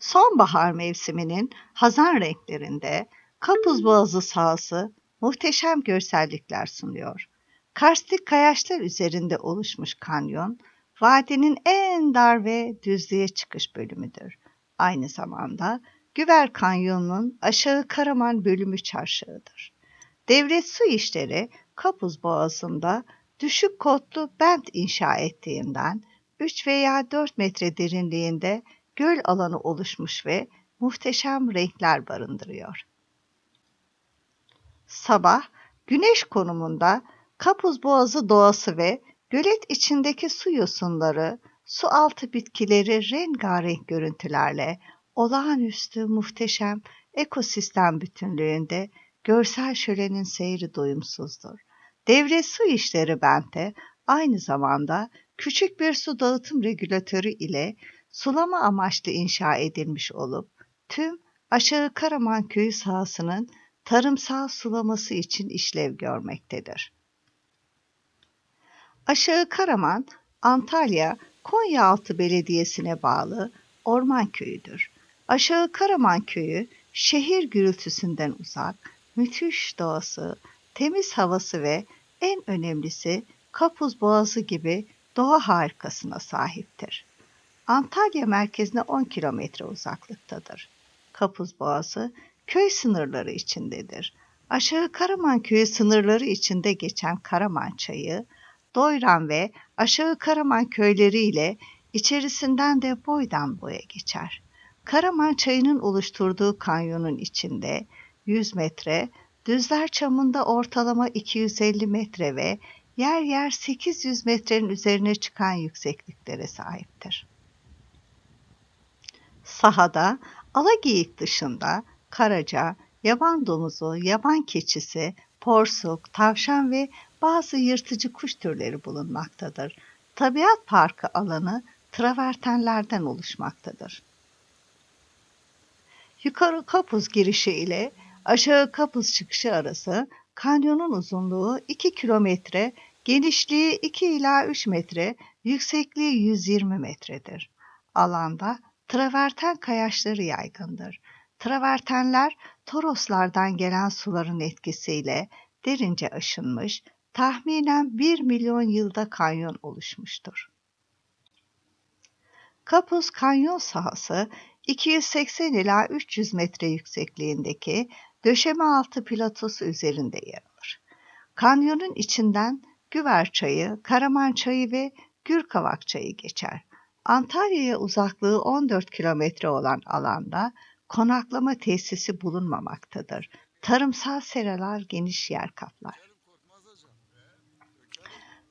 Sonbahar mevsiminin hazan renklerinde Kapuz Boğazı sahası muhteşem görsellikler sunuyor. Karstik kayaçlar üzerinde oluşmuş kanyon, vadinin en dar ve düzlüğe çıkış bölümüdür. Aynı zamanda Güver Kanyonu'nun aşağı Karaman bölümü çarşağıdır. Devlet Su İşleri Kapuz Boğazı'nda düşük kotlu bent inşa ettiğinden 3 veya 4 metre derinliğinde göl alanı oluşmuş ve muhteşem renkler barındırıyor. Sabah güneş konumunda Kapuz Boğazı doğası ve gölet içindeki su yosunları, su altı bitkileri rengarenk görüntülerle olağanüstü muhteşem ekosistem bütünlüğünde görsel şölenin seyri doyumsuzdur. Devlet Su İşleri Bent'e aynı zamanda küçük bir su dağıtım regülatörü ile sulama amaçlı inşa edilmiş olup tüm Aşağı Karaman Köyü sahasının tarımsal sulaması için işlev görmektedir. Aşağı Karaman, Antalya Konyaaltı Belediyesi'ne bağlı orman köyüdür. Aşağı Karaman Köyü şehir gürültüsünden uzak, müthiş doğası, temiz havası ve en önemlisi Kapuz Boğazı gibi doğa harikasına sahiptir. Antalya merkezine 10 kilometre uzaklıktadır. Kapuz Boğazı köy sınırları içindedir. Aşağı Karaman köyü sınırları içinde geçen Karaman çayı, Doyran ve Aşağı Karaman köyleri ile içerisinden de boydan boya geçer. Karaman çayının oluşturduğu kanyonun içinde 100 metre, Düzler Çamı'nda ortalama 250 metre ve yer yer 800 metrenin üzerine çıkan yüksekliklere sahiptir. Sahada alageyik dışında karaca, yaban domuzu, yaban keçisi, porsuk, tavşan ve bazı yırtıcı kuş türleri bulunmaktadır. Tabiat parkı alanı travertenlerden oluşmaktadır. Yukarı kapuz girişi ile aşağı kapuz çıkışı arası kanyonun uzunluğu 2 kilometre, genişliği 2 ila 3 metre, yüksekliği 120 metredir. Alanda traverten kayaçları yaygındır. Travertenler Toroslardan gelen suların etkisiyle derince aşınmış, tahminen 1 milyon yılda kanyon oluşmuştur. Kapuz kanyon sahası 280 ila 300 metre yüksekliğindeki döşeme altı platosu üzerinde yer alır. Kanyonun içinden Güver Çayı, Karaman Çayı ve Gürkavak Çayı geçer. Antalya'ya uzaklığı 14 kilometre olan alanda konaklama tesisi bulunmamaktadır. Tarımsal seralar geniş yer kaplar.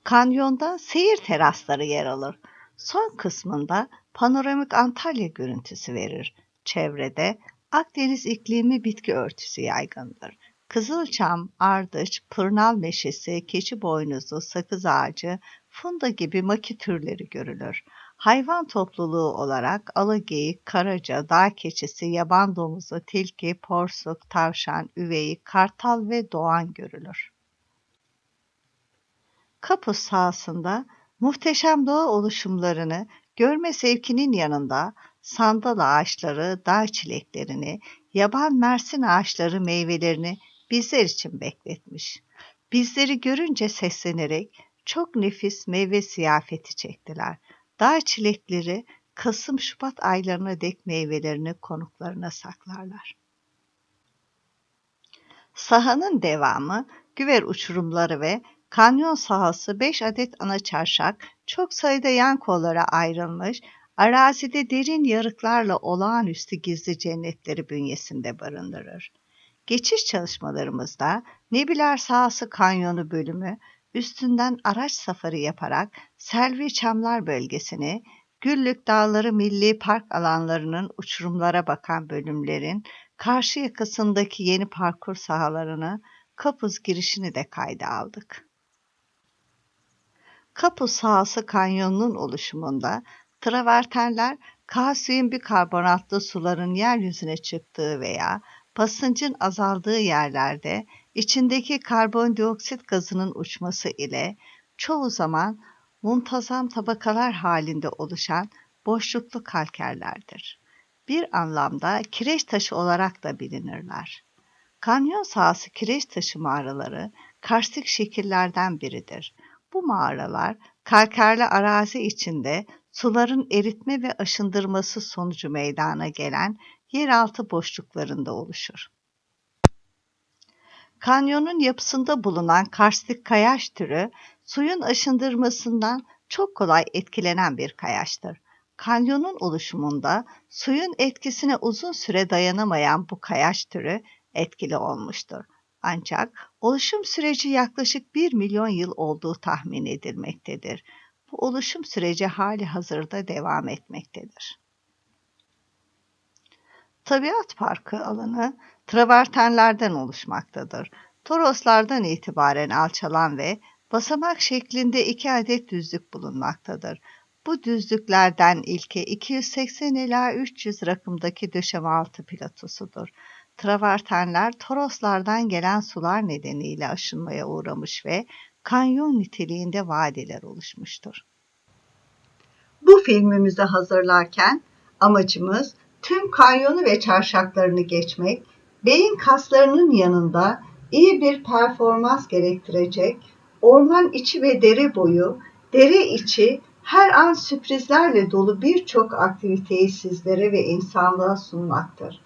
Kanyonda seyir terasları yer alır. Son kısmında panoramik Antalya görüntüsü verir. Çevrede Akdeniz iklimi bitki örtüsü yaygındır. Kızılçam, ardıç, pırnal meşesi, keçi boynuzu, sakız ağacı, funda gibi maki türleri görülür. Hayvan topluluğu olarak alageyik, karaca, dağ keçisi, yaban domuzu, tilki, porsuk, tavşan, üveyi, kartal ve doğan görülür. Kapı sahasında muhteşem doğa oluşumlarını görme zevkinin yanında sandal ağaçları, dağ çileklerini, yaban mersin ağaçları meyvelerini bizler için bekletmiş. Bizleri görünce seslenerek çok nefis meyve ziyafeti çektiler. Dağ çilekleri Kasım-Şubat aylarına dek meyvelerini konuklarına saklarlar. Sahanın devamı güver uçurumları ve kanyon sahası 5 adet ana çarşak çok sayıda yan kollara ayrılmış, arazide derin yarıklarla olağanüstü gizli cennetleri bünyesinde barındırır. Geçiş çalışmalarımızda Nebiler Sahası Kanyonu bölümü üstünden araç safari yaparak Selvi Çamlar bölgesini, Güllük Dağları Milli Park alanlarının uçurumlara bakan bölümlerin karşı yakasındaki yeni parkur sahalarını, Kapuz girişini de kayda aldık. Kapuz sahası kanyonunun oluşumunda travertenler kalsiyum bikarbonatlı suların yeryüzüne çıktığı veya basıncın azaldığı yerlerde içindeki karbondioksit gazının uçması ile çoğu zaman muntazam tabakalar halinde oluşan boşluklu kalkerlerdir. Bir anlamda kireç taşı olarak da bilinirler. Kanyon sahası kireç taşı mağaraları karstik şekillerden biridir. Bu mağaralar kalkerli arazi içinde suların eritme ve aşındırması sonucu meydana gelen yeraltı boşluklarında oluşur. Kanyonun yapısında bulunan karstik kayaç türü suyun aşındırmasından çok kolay etkilenen bir kayaçtır. Kanyonun oluşumunda suyun etkisine uzun süre dayanamayan bu kayaç türü etkili olmuştur. Ancak oluşum süreci yaklaşık 1 milyon yıl olduğu tahmin edilmektedir. Bu oluşum süreci hali hazırda devam etmektedir. Tabiat Parkı alanı travertenlerden oluşmaktadır. Toroslardan itibaren alçalan ve basamak şeklinde iki adet düzlük bulunmaktadır. Bu düzlüklerden ilki 280 ila 300 rakımdaki döşemealtı platosudur. Travertenler Toroslardan gelen sular nedeniyle aşınmaya uğramış ve kanyon niteliğinde vadiler oluşmuştur. Bu filmimizi hazırlarken amacımız tüm kanyonu ve çarşaklarını geçmek, beyin kaslarının yanında iyi bir performans gerektirecek, orman içi ve dere boyu, dere içi her an sürprizlerle dolu birçok aktiviteyi sizlere ve insanlığa sunmaktır.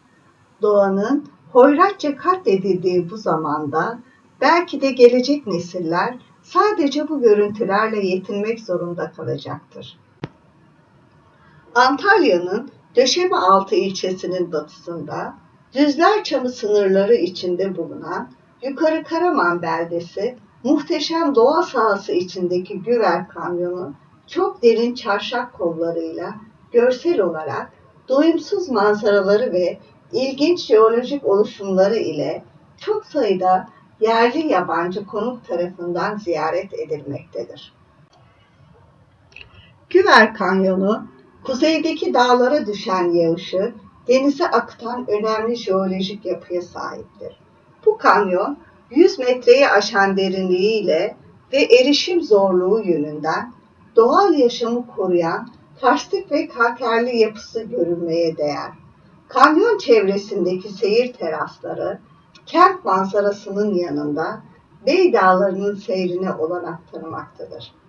Doğanın hoyratça katledildiği bu zamanda belki de gelecek nesiller sadece bu görüntülerle yetinmek zorunda kalacaktır. Antalya'nın Döşemealtı ilçesinin batısında Düzler Çamı sınırları içinde bulunan Yukarı Karaman beldesi muhteşem doğa sahası içindeki Güver Kanyonu çok derin çarşak kollarıyla görsel olarak doyumsuz manzaraları ve ilginç jeolojik oluşumları ile çok sayıda yerli yabancı konuk tarafından ziyaret edilmektedir. Güver Kanyonu, kuzeydeki dağlara düşen yağışı denize akıtan önemli jeolojik yapıya sahiptir. Bu kanyon 100 metreyi aşan derinliğiyle ve erişim zorluğu yönünden doğal yaşamı koruyan karstik ve kalkerli yapısı görülmeye değer. Kanyon çevresindeki seyir terasları, kent manzarasının yanında Bey Dağları'nın seyrine olanak tanımaktadır.